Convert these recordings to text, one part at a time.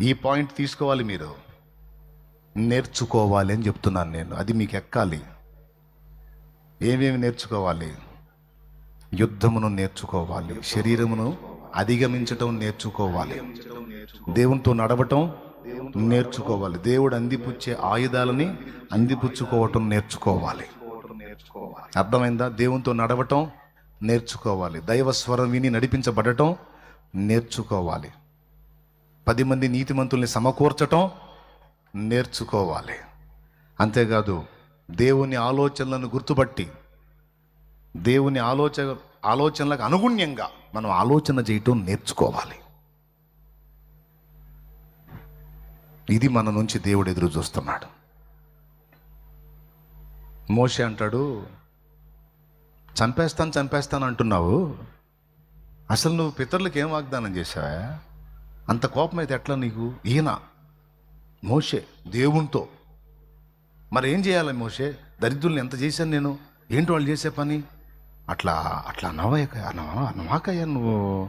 ఈ పాయింట్ తీసుకోవాలి మీరు. నేర్చుకోవాలి అని చెప్తున్నాను నేను. అది మీకు ఎక్కాలి. ఏమేమి నేర్చుకోవాలి? యుద్ధమును నేర్చుకోవాలి. శరీరమును అధిగమించటం నేర్చుకోవాలి. దేవునితో నడవటం నేర్చుకోవాలి. దేవుడు అందిపుచ్చే ఆయుధాలని అందిపుచ్చుకోవటం నేర్చుకోవాలి. అర్థమైందా? దేవునితో నడవటం నేర్చుకోవాలి. దైవ స్వరం విని నడిపించబడటం నేర్చుకోవాలి. పది మంది నీతిమంతుల్ని సమకూర్చటం నేర్చుకోవాలి. అంతేకాదు దేవుని ఆలోచనలను గుర్తుపట్టి దేవుని ఆలోచన ఆలోచనలకు అనుగుణ్యంగా మనం ఆలోచన చేయటం నేర్చుకోవాలి. ఇది మన నుంచి దేవుడు ఎదురు చూస్తున్నాడు. మోషే అంటాడు చంపేస్తాను చంపేస్తాను అంటున్నావు. అసలు నువ్వు పితరులకు ఏం వాగ్దానం చేశావా? అంత కోపం అయితే ఎట్లా నీకు? ఈయన మోషే దేవునితో. మరి ఏం చేయాలి మోషే? దరిద్రుల్ని ఎంత చేశాను నేను? ఏంటి వాళ్ళు చేసే పని? అట్లా అట్లా అనవాక అనవా అనవాకయ్యా నువ్వు.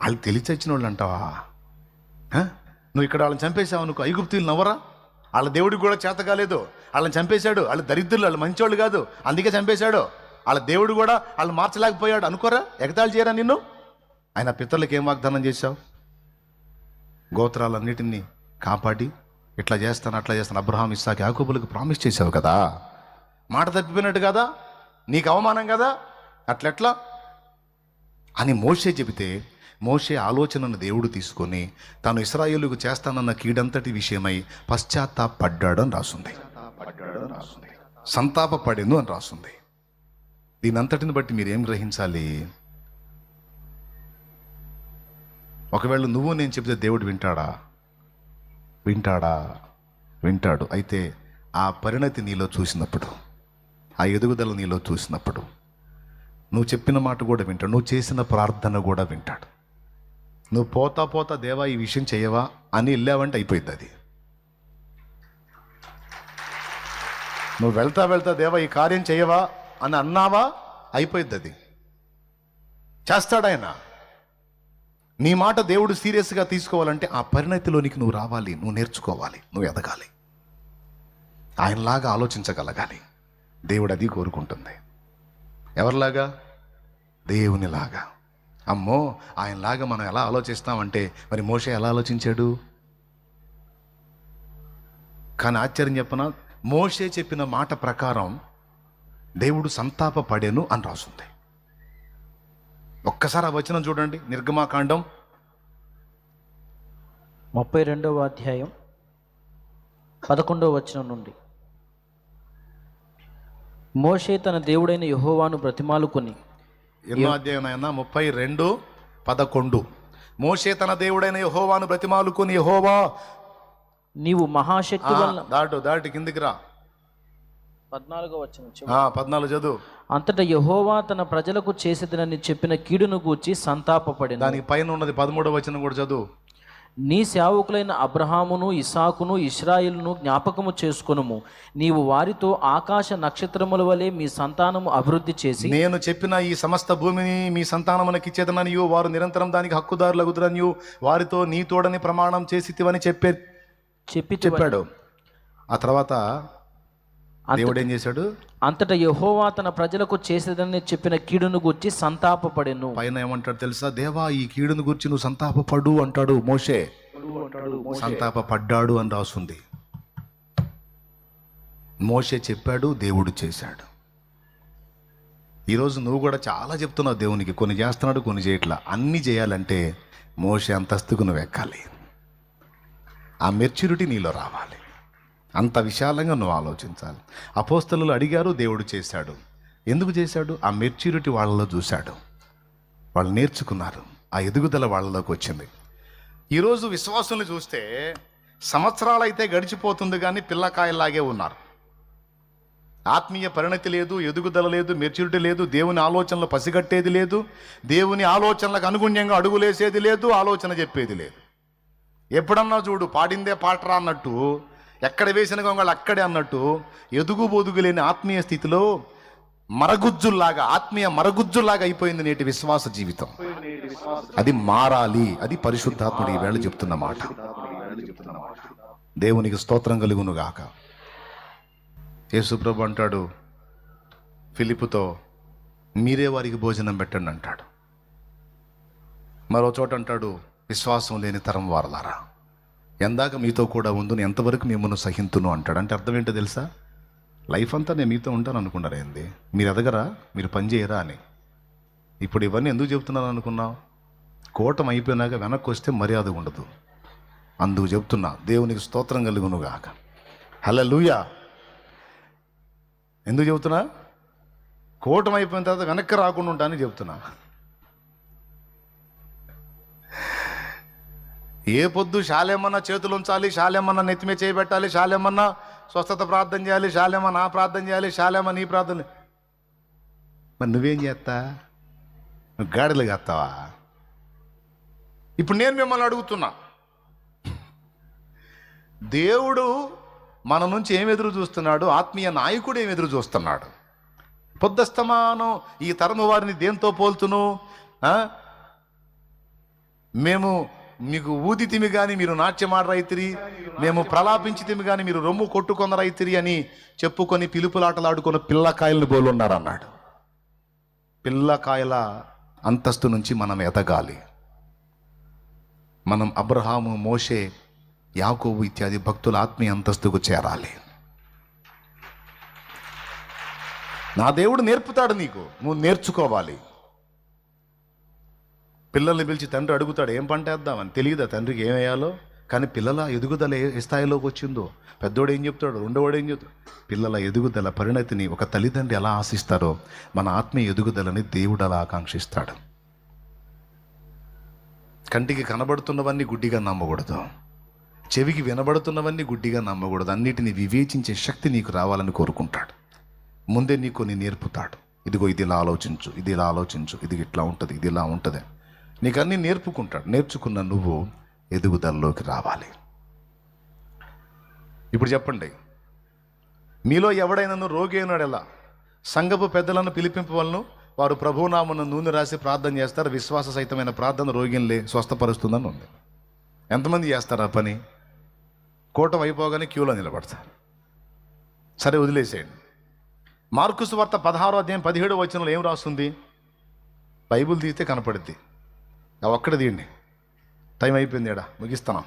వాళ్ళు తెలిచచ్చిన వాళ్ళు అంటావా? నువ్వు ఇక్కడ వాళ్ళని చంపేశావు అనుకో ఐగుప్తులు నవ్వరా? వాళ్ళ దేవుడికి కూడా చేత కాలేదు. వాళ్ళని చంపేశాడు. వాళ్ళ దరిద్రులు వాళ్ళు మంచోళ్ళు కాదు. అందుకే చంపేశాడు. వాళ్ళ దేవుడు కూడా వాళ్ళు మార్చలేకపోయాడు. అనుకోరా? ఎగతాళి చేయరా నిన్ను? ఆయన పితరులకు ఏం వాగ్దానం చేశావు? గోత్రాలన్నిటినీ కాపాడి ఇట్లా చేస్తాను అట్లా చేస్తాను. అబ్రహాం ఇస్సాకి యాకోబులకు ప్రామిస్ చేసావు కదా? మాట తప్పిపోయినట్టు కదా? నీకు అవమానం కదా? అట్లెట్లా? అని మోషే చెబితే మోషే ఆలోచనను దేవుడు తీసుకొని తాను ఇస్రాయేలుకు చేస్తానన్న కీడంతటి విషయమై పశ్చాత్తాపడ్డాడు అని రాసుంది. సంతాప పడింది అని రాసుంది. దీనంతటిని బట్టి మీరు ఏం గ్రహించాలి? ఒకవేళ నువ్వు నేను చెబితే దేవుడు వింటాడా? వింటాడా? వింటాడు. అయితే ఆ పరిణతి నీలో చూసినప్పుడు ఆ ఎదుగుదల నీలో చూసినప్పుడు నువ్వు చెప్పిన మాట కూడా వింటాడు. నువ్వు చేసిన ప్రార్థన కూడా వింటాడు. నువ్వు పోతా పోతా దేవా ఈ విషయం చేయవా అని వెళ్ళావంటే అయిపోయింది అది. నువ్వు వెళ్తా వెళ్తా దేవా ఈ కార్యం చేయవా అని అన్నావా? అయిపోయింది అది. చేస్తాడాయన? నీ మాట దేవుడు సీరియస్గా తీసుకోవాలంటే ఆ పరిణతిలోనికి నువ్వు రావాలి నువ్వు నేర్చుకోవాలి నువ్వు ఎదగాలి. ఆయనలాగా ఆలోచించగలగాలి. దేవుడు అది కోరుకుంటుంది. ఎవరిలాగా? దేవునిలాగా. అమ్మో ఆయనలాగా మనం ఎలా ఆలోచిస్తామంటే మరి మోషే ఎలా ఆలోచించాడు? కానీ ఆశ్చర్యం చెప్పిన? మోషే చెప్పిన మాట ప్రకారం దేవుడు సంతాప పడేను అని రాసుంది. ఒక్కసారి ఆ వచనం చూడండి. నిర్గమాకాండం. ముప్పై రెండవ అధ్యాయం పదకొండవ వచనం నుండి. మోషే తన దేవుడైన యెహోవాను బ్రతిమాలుకొని ఎన్నో అధ్యాయం ఆయన ముప్పై రెండు పదకొండు. మోషే తన దేవుడైన యహోవాను బ్రతిమాలుకుని యహోవా నీవు మహాశక్తి వల్ల దాటు దాటి కిందికి రా. పద్నాలుగో. ఆ, పద్నాలుగు చదువు. అంతటా యెహోవా తన ప్రజలకు చేసేదనని చెప్పిన కీడును గూర్చి సంతాపపడిన. దానికి పైన ఉన్నది పదమూడవ వచనం కూడా చదువు. నీ సేవకులైన అబ్రహామును ఇసాకును ఇస్రాయిల్ను జ్ఞాపకము చేసుకొనుము. నీవు వారితో ఆకాశ నక్షత్రముల వలె మీ సంతానము అభివృద్ధి చేసి నేను చెప్పిన ఈ సమస్త భూమిని మీ సంతానమునకి ఇచ్చేదననియు వారు నిరంతరం దానికి హక్కుదారులగుదురనియు వారితో నీ తోడని ప్రమాణం చేసితివని చెప్పే చెప్పి చెప్పాడు. ఆ తర్వాత దేవుడు ఏం చేశాడు? అంతటా యెహోవా తన ప్రజలకు చేసేదని చెప్పిన కీడును గూర్చి సంతాపపడెను. పైన ఏమంటాడు తెలుసా? దేవా ఈ కీడును గురించి నువ్వు సంతాపపడు అంటాడు మోషే. సంతాపపడ్డాడు అని రాసుంది. మోషే చెప్పాడు దేవుడు చేశాడు. ఈరోజు నువ్వు కూడా చాలా చెప్తున్నావు దేవునికి కొన్ని చేస్తున్నాడు కొన్ని చేయట్లా. అన్ని చేయాలంటే మోషే అంతస్తుకు నువ్వు ఎక్కాలి. ఆ మెచ్యూరిటీ నీలో రావాలి. అంత విశాలంగా నువ్వు ఆలోచించాలి. అపోస్తలు అడిగారు దేవుడు చేశాడు. ఎందుకు చేశాడు? ఆ మెచ్యూరిటీ వాళ్ళలో చూశాడు. వాళ్ళు నేర్చుకున్నారు. ఆ ఎదుగుదల వాళ్ళలోకి వచ్చింది. ఈరోజు విశ్వాసుల్ని చూస్తే సంవత్సరాలు అయితే గడిచిపోతుంది కానీ పిల్లకాయల్లాగే ఉన్నారు. ఆత్మీయ పరిణతి లేదు ఎదుగుదల లేదు మెచ్యూరిటీ లేదు దేవుని ఆలోచనలు పసిగట్టేది లేదు దేవుని ఆలోచనలకు అనుగుణ్యంగా అడుగులేసేది లేదు ఆలోచన చెప్పేది లేదు. ఎప్పుడన్నా చూడు పాడిందే పాటరా అన్నట్టు ఎక్కడ వేసిన గొంగళి అక్కడే అన్నట్టు ఎదుగు బొదుగు లేని ఆత్మీయ స్థితిలో మరగుజ్జుల్లాగా ఆత్మీయ మరగుజ్జుల్లాగా అయిపోయింది నేటి విశ్వాస జీవితం. అది మారాలి. అది పరిశుద్ధాత్ముడు వేళ చెప్తున్న మాట. దేవునికి స్తోత్రం కలుగును గాక యేసుప్రభు అంటాడు ఫిలిపుతో మీరే వారికి భోజనం పెట్టండి అంటాడు. మరో చోట అంటాడు విశ్వాసం లేని తరం వారలారా ఎందాక మీతో కూడా ఉందును ఎంతవరకు మిమ్మల్ని సహింతును అంటాడు. అంటే అర్థం ఏంటో తెలుసా? లైఫ్ అంతా నేను మీతో ఉంటాను అనుకున్నారా ఏంది? మీరు ఎదగరా? మీరు పని చేయరా అని. ఇప్పుడు ఇవన్నీ ఎందుకు చెబుతున్నాను అనుకున్నావు? కోటం అయిపోయినాక వెనక్కి వస్తే మర్యాద ఉండదు. అందుకు చెప్తున్నా దేవునికి స్తోత్రం కలుగునుగాక హలో లూయా ఎందుకు చెబుతున్నా? కోటం అయిపోయిన తర్వాత వెనక్కి రాకుండా ఉంటానని చెప్తున్నా ఏ పొద్దు శాలేమన్నా చేతులు ఉంచాలి శాలేమన్నా నెత్తిమే చేయబెట్టాలి శాలేమన్నా స్వస్థత ప్రార్థన చేయాలి శాలేమ నా ప్రార్థన చేయాలి శాలేమ నీ ప్రార్థన. మరి నువ్వేం చేస్తా నువ్వు గాడిలు కాస్తావా ఇప్పుడు నేను మిమ్మల్ని అడుగుతున్నా. దేవుడు మన నుంచి ఏం ఎదురు చూస్తున్నాడు? ఆత్మీయ నాయకుడు ఏం ఎదురు చూస్తున్నాడు? పొద్దస్తమానం ఈ తరము వారిని దేంతో పోల్తును మేము మీకు ఊదితిమి కానీ మీరు నాట్యమాడరైతిరి మేము ప్రలాపించితిమి కానీ మీరు రొమ్ము కొట్టుకొందరైతిరి అని చెప్పుకొని పిలుపులాటలాడుకున్న పిల్లకాయలను పోలున్నారు అన్నాడు పిల్లకాయల అంతస్తు నుంచి మనం ఎదగాలి. మనం అబ్రహాము మోషే యాకోబు ఇత్యాది భక్తుల ఆత్మీయ అంతస్తుకు చేరాలి. నా దేవుడు నేర్పుతాడు నీకు నువ్వు నేర్చుకోవాలి. పిల్లల్ని పిలిచి తండ్రి అడుగుతాడు ఏం పంట వేద్దామని? తెలియదా తండ్రికి ఏం వేయాలో? కానీ పిల్లల ఎదుగుదల ఏ స్థాయిలోకి వచ్చిందో? పెద్దోడు ఏం చెప్తాడు? రెండోవాడు ఏం చెప్తాడు? పిల్లల ఎదుగుదల పరిణతిని ఒక తల్లిదండ్రి ఎలా ఆశిస్తారో మన ఆత్మీయ ఎదుగుదలని దేవుడు అలా ఆకాంక్షిస్తాడు. కంటికి కనబడుతున్నవన్నీ గుడ్డిగా నమ్మకూడదు. చెవికి వినబడుతున్నవన్నీ గుడ్డిగా నమ్మకూడదు. అన్నిటిని వివేచించే శక్తి నీకు రావాలని కోరుకుంటాడు. ముందే నీకు కొన్ని నేర్పుతాడు. ఇదిగో ఇది ఇలా ఆలోచించు ఇది ఇలా ఆలోచించు ఇది ఇట్లా ఉంటుంది ఇది ఇలా ఉంటుంది. నీకు అన్నీ నేర్పుకుంటాడు. నేర్చుకున్న నువ్వు ఎదుగుదలలోకి రావాలి. ఇప్పుడు చెప్పండి. మీలో ఎవడైనా రోగి అయినాడు ఎలా? సంఘపు పెద్దలను పిలిపింపవలను? వారు ప్రభునామను నూనె రాసి ప్రార్థన చేస్తారు. విశ్వాస సహితమైన ప్రార్థన రోగిని స్వస్థపరుస్తుందని ఉంది. ఎంతమంది చేస్తారు ఆ పని? కూటం అయిపోగానే క్యూలో నిలబడతారు. సరే వదిలేసేయండి. మార్కుసు వార్త పదహారో అధ్యాయం పదిహేడు వచనంలో ఏం రాస్తుంది? బైబుల్ తీస్తే కనపడుద్ది. ఒక్కడ తీయండి. టైం అయిపోయింది ఏడా? ముగిస్తున్నాం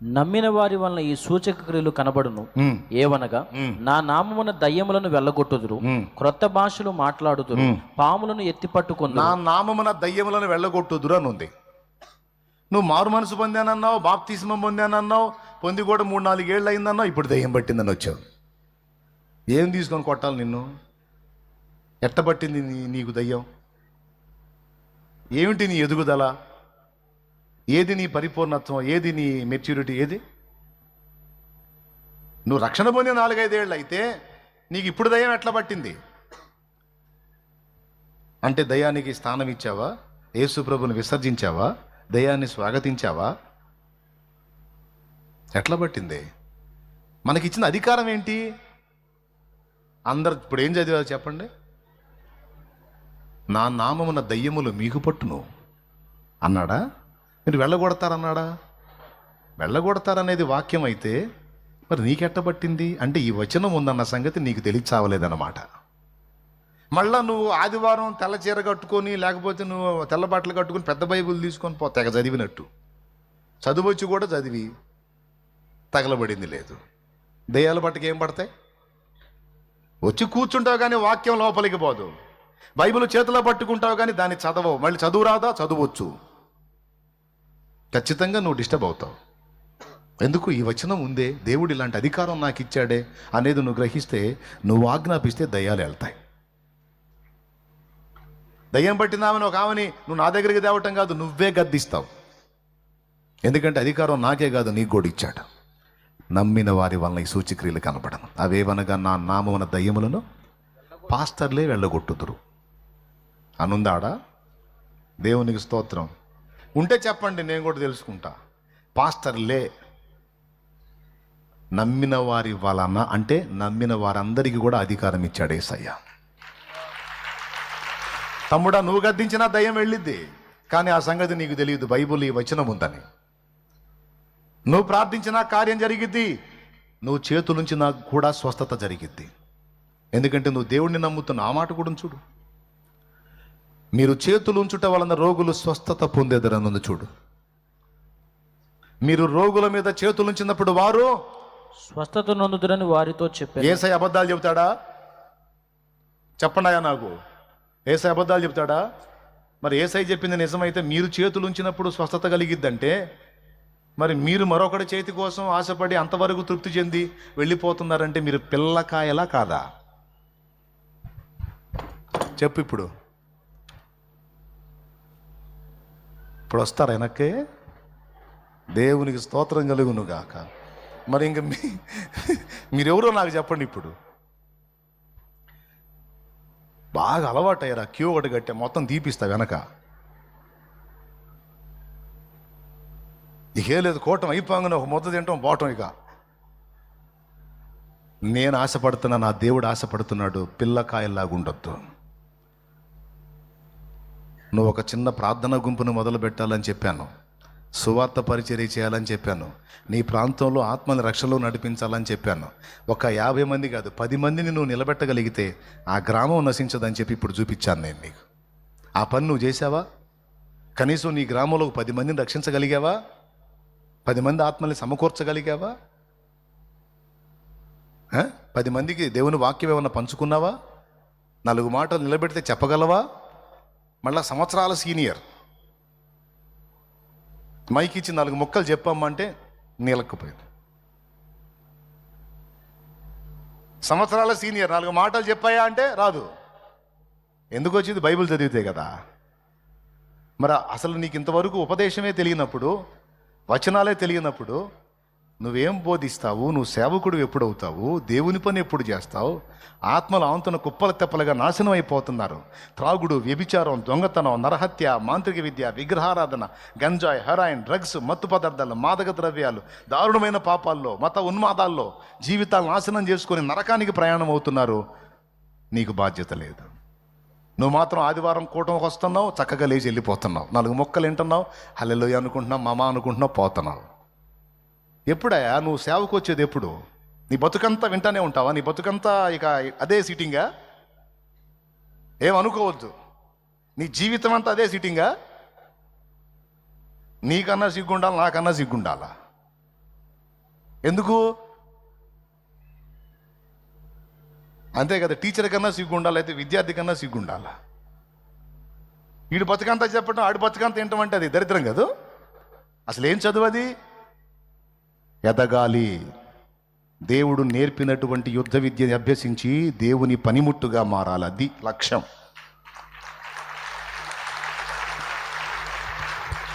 నమ్మిన వారి వలన ఈ సూచక క్రియలు కనబడును. ఏవనగా నా నామమున దయ్యములను వెళ్ళగొట్టుదురు. క్రొత్త భాషలు మాట్లాడుదురు పాములను ఎత్తి పట్టుకుందు నా నామమున దయ్యములను వెళ్ళగొట్టుదురు అని ఉంది నువ్వు మారు మనసు పొందానన్నావు బాప్తిస్మం పొందానన్నావు పొంది కూడా మూడు నాలుగేళ్ళు అయిందన్నావు ఇప్పుడు దయ్యం పట్టిందని వచ్చావు. ఏం తీసుకొని కొట్టాలి నిన్ను? ఎట్ట పట్టింది నీ నీకు దయ్యం? ఏమిటి నీ ఎదుగుదల? ఏది నీ పరిపూర్ణత్వం ఏది నీ మెచ్యూరిటీ ఏది? నువ్వు రక్షణ పొందిన నాలుగైదేళ్ళు అయితే నీకు ఇప్పుడు దయ్యం ఎట్లా పట్టింది? అంటే దయానికి స్థానం ఇచ్చావా? యేసు ప్రభుని విసర్జించావా? దయాన్ని స్వాగతించావా? ఎట్లా పట్టింది? మనకిచ్చిన అధికారం ఏంటి? అందరు ఇప్పుడు ఏం చదివారు చెప్పండి? నా నామమున దయ్యములు మీకు పట్టును అన్నాడా? మీరు వెళ్ళగొడతారన్నాడా? వెళ్ళగొడతారనేది వాక్యం అయితే మరి నీకెట్ట పట్టింది అంటే ఈ వచనం ఉందన్న సంగతి నీకు తెలియచావలేదన్నమాట. మళ్ళా నువ్వు ఆదివారం తెల్ల చీర కట్టుకొని లేకపోతే నువ్వు తెల్ల బట్టలు కట్టుకొని పెద్ద బైబుల్ తీసుకొని పో తెగ చదివినట్టు. చదువొచ్చి కూడా చదివి తగలబడింది లేదు. దయ్యాల బట్టకి ఏం పడతాయి? వచ్చి కూర్చుంటావు కానీ వాక్యం లోపలికి పోదు. బైబిల్ చేతిలో పట్టుకుంటావు కానీ దాన్ని చదవవు. మళ్ళీ చదువు రాదా? చదవచ్చు. ఖచ్చితంగా నువ్వు డిస్టర్బ్ అవుతావు. ఎందుకు? ఈ వచనం ఉందే దేవుడు ఇలాంటి అధికారం నాకు ఇచ్చాడే అనేది నువ్వు గ్రహిస్తే నువ్వు ఆజ్ఞాపిస్తే దయ్యాలు వెళ్తాయి దయ్యం పట్టిందామని ఒక ఆమెని నువ్వు నా దగ్గరికి తేవటం కాదు నువ్వే గద్దిస్తావు. ఎందుకంటే అధికారం నాకే కాదు నీకు కూడా ఇచ్చాడు. నమ్మిన వారి వలన ఈ సూచిక్రియలు కనపడను. అవేవనగా నా నామమున దయ్యములను పాస్టర్లే వెళ్ళగొట్టుదురు. అనుందాడా? దేవునికి స్తోత్రం. ఉంటే చెప్పండి నేను కూడా తెలుసుకుంటా. పాస్టర్లే నమ్మిన వారి వలన అంటే నమ్మిన వారందరికీ కూడా అధికారం ఇచ్చాడు ఏసయ్య. తమ్ముడా నువ్వు గద్దించినా దయ్యం వెళ్ళిద్ది కానీ ఆ సంగతి నీకు తెలియదు బైబుల్ ఈ వచనం ఉందని. నువ్వు ప్రార్థించినా కార్యం జరిగిద్ది నువ్వు చేతుల నుంచి నాకు కూడా స్వస్థత జరిగిద్ది. ఎందుకంటే నువ్వు దేవుణ్ణి నమ్ముతున్న ఆ మాట కూడా చూడు. మీరు చేతులు ఉంచుట వలన రోగులు స్వస్థత పొందేదరనుంది చూడు. మీరు రోగుల మీద చేతులు ఉంచినప్పుడు వారు స్వస్థత నొందుదురని వారితో చెప్పారు ఏసై అబద్ధాలు చెబుతాడా? చెప్పండాయా నాకు? ఏసై అబద్ధాలు చెబుతాడా? మరి ఏసై చెప్పింది నిజమైతే మీరు చేతులు ఉంచినప్పుడు స్వస్థత కలిగిద్దంటే మరి మీరు మరొకటి చేతి కోసం ఆశపడి అంతవరకు తృప్తి చెంది వెళ్ళిపోతున్నారంటే మీరు పిల్లకాయలా కాదా? చెప్పు ఇప్పుడు. ఇప్పుడు వస్తారా వెనక్కి? దేవునికి స్తోత్రం కలుగును గాక మరి ఇంక మీ మీరెవరో నాకు చెప్పండి ఇప్పుడు. బాగా అలవాటయ్యారా క్యూ ఒకటి కట్టే మొత్తం తీపిస్తా వెనక. ఇకే లేదు కోటం అయిపోగానే ఒక మొత్తం తింటాం పోవటం ఇక. నేను ఆశపడుతున్నా నా దేవుడు ఆశపడుతున్నాడు పిల్లకాయల్లాగా ఉండొద్దు నువ్వు ఒక చిన్న ప్రార్థన గుంపును మొదలు పెట్టాలని చెప్పాను. సువార్త పరిచర్య చేయాలని చెప్పాను. నీ ప్రాంతంలో ఆత్మని రక్షణలో నడిపించాలని చెప్పాను. ఒక యాభై మంది కాదు పది మందిని నువ్వు నిలబెట్టగలిగితే ఆ గ్రామం నశించదని చెప్పి ఇప్పుడు చూపించాను నేను నీకు. ఆ పని నువ్వు చేసావా కనీసం నీ గ్రామంలో పది మందిని రక్షించగలిగావా? పది మంది ఆత్మల్ని సమకూర్చగలిగావా? పది మందికి దేవుని వాక్యం ఏమన్నా పంచుకున్నావా? నాలుగు మాటలు నిలబెడితే చెప్పగలవా? మళ్ళా సంవత్సరాల సీనియర్. మైక్ ఇచ్చి నాలుగు ముక్కలు చెప్పమ్మంటే నీలక్కుపోయింది. సంవత్సరాల సీనియర్ నాలుగు మాటలు చెప్పాయా అంటే రాదు. ఎందుకు వచ్చింది బైబిల్ చదివితే కదా. మరి అసలు నీకు ఇంతవరకు ఉపదేశమే తెలియనప్పుడు వచనాలే తెలియనప్పుడు నువ్వేం బోధిస్తావు? నువ్వు సేవకుడు ఎప్పుడు అవుతావు దేవుని పని ఎప్పుడు చేస్తావు? ఆత్మల ఆంతున కుప్పల తెప్పలుగా నాశనం అయిపోతున్నారు. త్రాగుడు వ్యభిచారం దొంగతనం నరహత్య మాంత్రిక విద్య విగ్రహారాధన గంజాయి హెరాయిన్ డ్రగ్స్ మత్తు పదార్థాలు మాదక ద్రవ్యాలు దారుణమైన పాపాల్లో మత ఉన్మాదాల్లో జీవితాలు నాశనం చేసుకొని నరకానికి ప్రయాణం అవుతున్నారు నీకు బాధ్యత లేదు. నువ్వు మాత్రం ఆదివారం కూటమికి వస్తున్నావు చక్కగా లేచి వెళ్ళిపోతున్నావు. నాలుగు మొక్కలు వింటున్నావు హల్లెలోయ అనుకుంటున్నావు మామ అనుకుంటున్నావు పోతున్నావు. ఎప్పుడయ్యా? నువ్వు సేవకు వచ్చేది ఎప్పుడు? నీ బతుకంతా వింటానే ఉంటావా? నీ బతుకంతా ఇక అదే సీటింగా? ఏమనుకోవద్దు నీ జీవితం అంతా అదే సీటింగా? నీకన్నా సిగ్గుండాలి? నాకన్నా సిగ్గుండాలా? ఎందుకు? అంతే కదా టీచర్ కన్నా సిగ్గుండాలి? అయితే విద్యార్థి కన్నా సిగ్గుండాలా? వీడు బతుకంతా చెప్పడం ఆడు బతుకంతా ఏంటంటే అది దరిద్రం కదా. అసలు ఏం చదువు అది? ఎదగాలి. దేవుడు నేర్పినటువంటి యుద్ధ విద్యని అభ్యసించి దేవుని పనిముట్టుగా మారాలి. అది లక్ష్యం.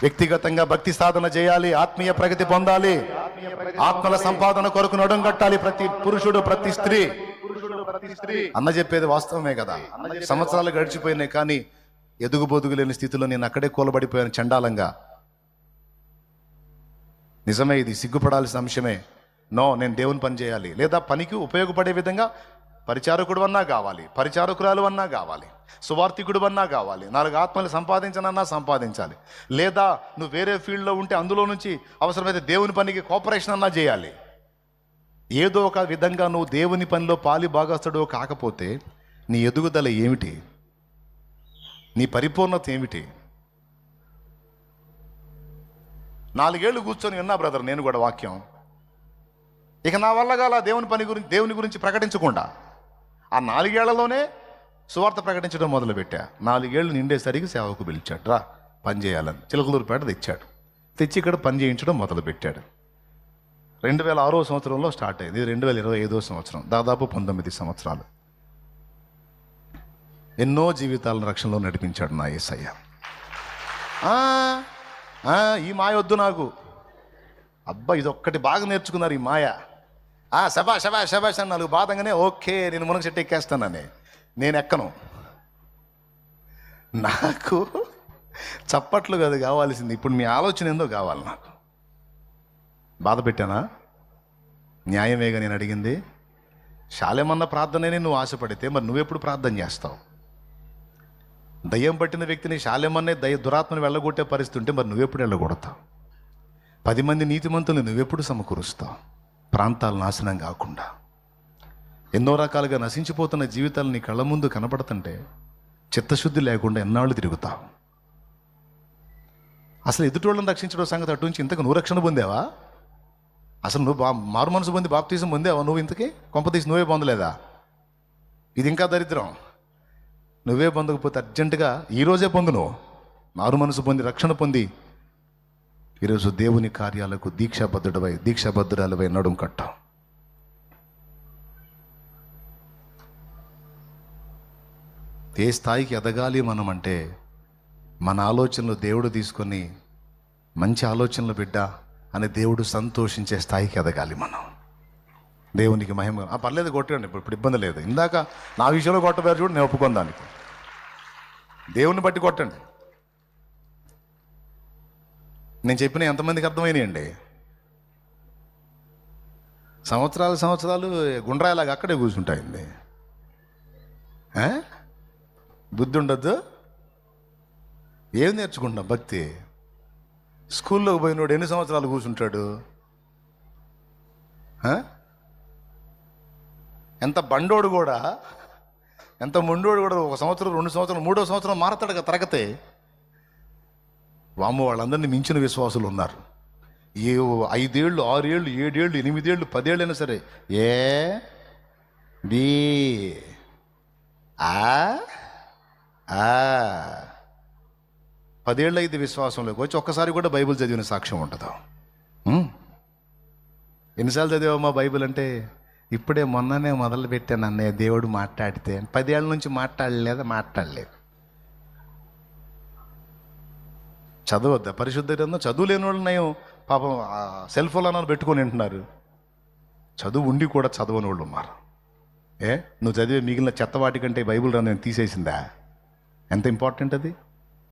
వ్యక్తిగతంగా భక్తి సాధన చేయాలి ఆత్మీయ ప్రగతి పొందాలి. ఆత్మల సంపాదన కొరకు నడుం కట్టాలి ప్రతి పురుషుడు ప్రతి స్త్రీ. అన్న చెప్పేది వాస్తవమే కదా. సంవత్సరాలు గడిచిపోయినాయి కానీ ఎదుగు బొదుగు లేని స్థితిలో నేను అక్కడే కూలబడిపోయాను చండాలంగా. నిజమే ఇది సిగ్గుపడాల్సిన అంశమే. నో నేను దేవుని పని చేయాలి. లేదా పనికి ఉపయోగపడే విధంగా పరిచారకుడు అన్నా కావాలి పరిచారకురాలు అన్నా కావాలి సువార్థికుడు అన్నా కావాలి నాలుగు ఆత్మలు సంపాదించనన్నా సంపాదించాలి లేదా నువ్వు వేరే ఫీల్డ్లో ఉంటే అందులో నుంచి అవసరమైతే దేవుని పనికి కోఆపరేషన్ అన్నా చేయాలి. ఏదో ఒక విధంగా నువ్వు దేవుని పనిలో పాలి భాగస్తుడు కాకపోతే నీ ఎదుగుదల ఏమిటి? నీ పరిపూర్ణత ఏమిటి? నాలుగేళ్ళు కూర్చొని విన్నా బ్రదర్ నేను కూడా వాక్యం. ఇక నా వల్ల గల దేవుని పని గురించి దేవుని గురించి ప్రకటించకుండా ఆ నాలుగేళ్ళలోనే సువార్త ప్రకటించడం మొదలుపెట్టా. నాలుగేళ్ళు నిండేసరికి సేవకు పిలిచాడు. రా పని చేయాలని చిలకలూరుపేట తెచ్చాడు. తెచ్చి ఇక్కడ పని చేయించడం మొదలుపెట్టాడు. రెండు వేల ఆరో సంవత్సరంలో స్టార్ట్ అయింది. ఇది రెండు వేల ఇరవై ఐదో సంవత్సరం. దాదాపు పంతొమ్మిది సంవత్సరాలు. ఎన్నో జీవితాలను రక్షణలో నడిపించాడు నా ఏసయ్య. ఈ మాయ వద్దు నాకు. అబ్బా ఇది ఒక్కటి బాగా నేర్చుకున్నారు ఈ మాయ. ఆ శబా శబా శబాష్ అని నాలుగు బాధంగానే ఓకే నేను మునగ చెట్టు ఎక్కేస్తానని నేను ఎక్కను. నాకు చప్పట్లు కాదు కావాల్సింది. ఇప్పుడు మీ ఆలోచన ఏందో కావాలి నాకు. బాధ పెట్టానా? న్యాయమేగా నేను అడిగింది? శాలేమన్న ప్రార్థననే నువ్వు ఆశపడితే మరి నువ్వెప్పుడు ప్రార్థన చేస్తావు? దయ్యం పట్టిన వ్యక్తిని శాలేమన్నే దయ దురాత్మను వెళ్ళగొట్టే పరిస్థితి ఉంటే మరి నువ్వెప్పుడు వెళ్ళగొడతావు? పది మంది నీతిమంతులు నువ్వెప్పుడు సమకూరుస్తావు? ప్రాంతాలు నాశనం కాకుండా. ఎన్నో రకాలుగా నశించిపోతున్న జీవితాలు నీ కళ్ళ ముందు కనపడుతుంటే చిత్తశుద్ధి లేకుండా ఎన్నాళ్ళు తిరుగుతావు? అసలు ఎదుటోళ్ళని రక్షించడం సంగతి అటు నుంచి ఇంతకు నువ్వు రక్షణ పొందావా? అసలు నువ్వు బా మారు మనసు పొంది బాప్తీసం పొందావా నువ్వు ఇంతకి? కొంపతీసి నువ్వే పొందలేదా? ఇది ఇంకా దరిద్రం. నువ్వే పొందకపోతే అర్జెంటుగా ఈరోజే పొందు నువ్వు. మారు మనసు పొంది రక్షణ పొంది. ఈరోజు దేవుని కార్యాలకు దీక్షాబద్ధుడవై దీక్షాబద్ధురాలవై నడుం కట్టాం ఏ స్థాయికి ఎదగాలి మనం అంటే మన ఆలోచనలు దేవుడు తీసుకొని మంచి ఆలోచనలు బిడ్డ అని దేవుడు సంతోషించే స్థాయికి ఎదగాలి మనం. దేవునికి మహిమ. ఆ, పర్లేదు కొట్టండి ఇప్పుడు ఇప్పుడు ఇబ్బంది లేదు. ఇందాక నా విషయంలో కొట్టబారు చూడు నేను ఒప్పుకొని దానికి. దేవుని బట్టి కొట్టండి. నేను చెప్పిన ఎంతమందికి అర్థమైనాయండి? సంవత్సరాలు సంవత్సరాలు గుండ్రాయిలాగా అక్కడే కూర్చుంటాయింది బుద్ధి ఉండద్దు? ఏం నేర్చుకుంటున్నాం భక్తి? స్కూల్లోకి పోయినోడు ఎన్ని సంవత్సరాలు కూర్చుంటాడు? ఎంత బండోడు కూడా ఎంత మొండోడు కూడా ఒక సంవత్సరం రెండు సంవత్సరం మూడో సంవత్సరం మారతాడు కదా తరగతే. వామ్మ వాళ్ళందరినీ మించిన విశ్వాసులు ఉన్నారు. ఏ ఐదేళ్ళు ఆరేళ్ళు ఏడేళ్ళు ఎనిమిదేళ్ళు పదేళ్ళు అయినా సరే ఏ బి ఆ ఆ. పదేళ్ళు అయితే విశ్వాసంలోకి వచ్చి ఒక్కసారి కూడా బైబిల్ చదివిన సాక్ష్యం ఉంటుందా ఎన్నిసార్లు చదివామా బైబిల్ అంటే? ఇప్పుడే మొన్ననే మొదలు పెట్టాను అన్నయ్య దేవుడు మాట్లాడితే. పదేళ్ళ నుంచి మాట్లాడలేదు? మాట్లాడలేదు. చదవద్దా? పరిశుద్ధ గ్రంథం చదువు లేని వాళ్ళు నయం పాపం సెల్ ఫోన్ అన్నారు పెట్టుకొని వింటున్నారు చదువు ఉండి కూడా చదవని వాళ్ళు ఉన్నారు. ఏ? నువ్వు చదివే మిగిలిన చెత్తవాటి కంటే బైబుల్ గ్రంథం తీసేసిందా? ఎంత ఇంపార్టెంట్ అది?